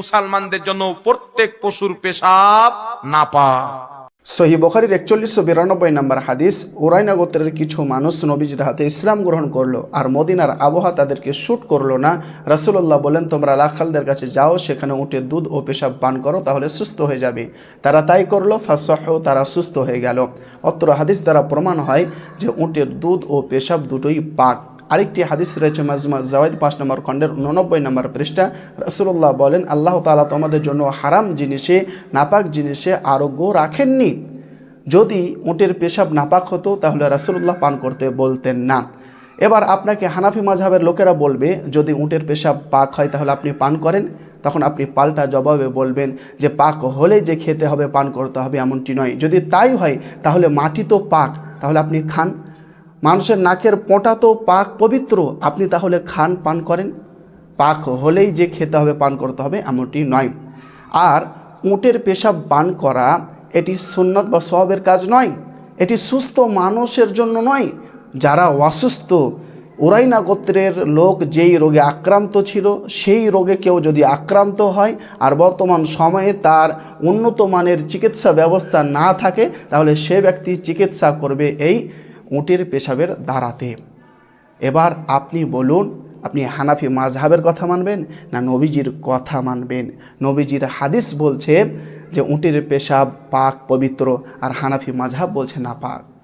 মুসলমানদের জন্য প্রত্যেক পশুর পেশাব নাপা। সহি বখারির একচল্লিশশো বিরানব্বই নম্বর হাদিস ওরাইনা গোত্রের কিছু মানুষ নবীজির হাতে ইসলাম গ্রহণ করল আর মদিনার আবহাওয়া তাদেরকে শ্যুট করল না। রাসুল্লাহ বলেন, তোমরা লাখালদের কাছে যাও, সেখানে উঠে দুধ ও পেশাব পান করো, তাহলে সুস্থ হয়ে যাবে। তারা তাই করল, ফাঁসহ, তারা সুস্থ হয়ে গেল। অত্র হাদিস দ্বারা প্রমাণ হয় যে উটের দুধ ও পেশাব দুটোই পাক। আরেকটি হাদিস রয়েছে মাজমা জাওয়াইদ পাঁচ নম্বর খণ্ডের উননব্বই নম্বর পৃষ্ঠা। রসুল্লাহ বলেন, আল্লাহ তাআলা তোমাদের জন্য হারাম জিনিসে, নাপাক জিনিসে আরোগ্য রাখেননি। যদি উটের পেশাব নাপাক হতো, তাহলে রাসুল্লাহ পান করতে বলতেন না। এবার আপনাকে হানাফি মাঝহাবের লোকেরা বলবে, যদি উটের পেশাব পাক হয়, তাহলে আপনি পান করেন। তখন আপনি পাল্টা জবাবে বলবেন যে, পাক হলে যে খেতে হবে, পান করতে হবে, এমনটি নয়। যদি তাই হয়, তাহলে মাটি তো পাক, তাহলে আপনি খান। মানুষের নাকের পোঁটা তো পাক পবিত্র। আপনি তাহলে খান, পান করেন? পাক হলেই যে খেতে হবে, পান করতে হবে, এমনটি নয়। আর উটের পেশাব পান করা, এটি সুন্নত বা সবের কাজ নয়। এটি সুস্থ মানুষের জন্য নয়। যারা অসুস্থ ওরাইনা গোত্রের লোক যেই রোগে আক্রান্ত ছিল, সেই রোগে কেউ যদি আক্রান্ত হয় আর বর্তমান সময়ে তার উন্নত মানের চিকিৎসা ব্যবস্থা না থাকে, তাহলে সে ব্যক্তি চিকিৎসা করবে এই উটের পেশাবের দ্বারাতে। এবার আপনি বলুন, আপনি হানাফি মাঝহাবের কথা মানবেন না নবীজির কথা মানবেন? নবীজির হাদিস বলছে যে, উঁটের পেশাব পাক, পবিত্র, আর হানাফি মাঝহাব বলছে না পাক